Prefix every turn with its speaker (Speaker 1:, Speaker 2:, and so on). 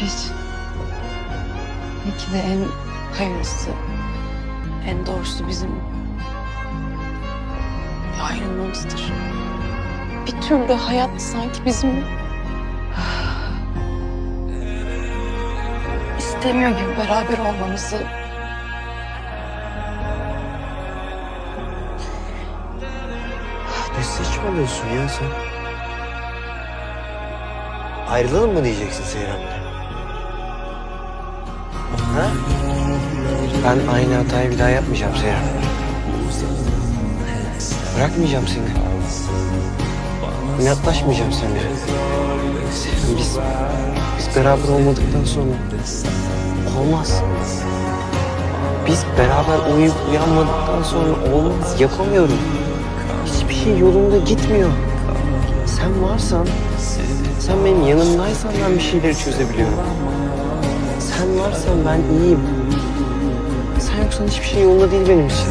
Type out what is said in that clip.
Speaker 1: Hiç. Belki de en hayırlısı, en doğrusu bizim ayrılmamızdır. Bir türlü hayat sanki bizim istemiyor gibi beraber olmamızı.
Speaker 2: Ne saçmalıyorsun ya sen? Ayrılalım mı diyeceksin Seyran'la? Ha? Ben aynı hatayı bir daha yapmayacağım Seyran. Bırakmayacağım seni. İnatlaşmayacağım seninle. Biz, biz beraber olmadıktan sonra olmaz. Biz beraber uyuyup uyanmadıktan sonra olmaz. Yapamıyorum. Hiçbir şey yolunda gitmiyor. Sen varsan, sen benim yanımdaysan ben bir şeyleri çözebiliyorum. Sen varsan ben iyiyim. Sen yoksan hiçbir şey yolunda değil benim için.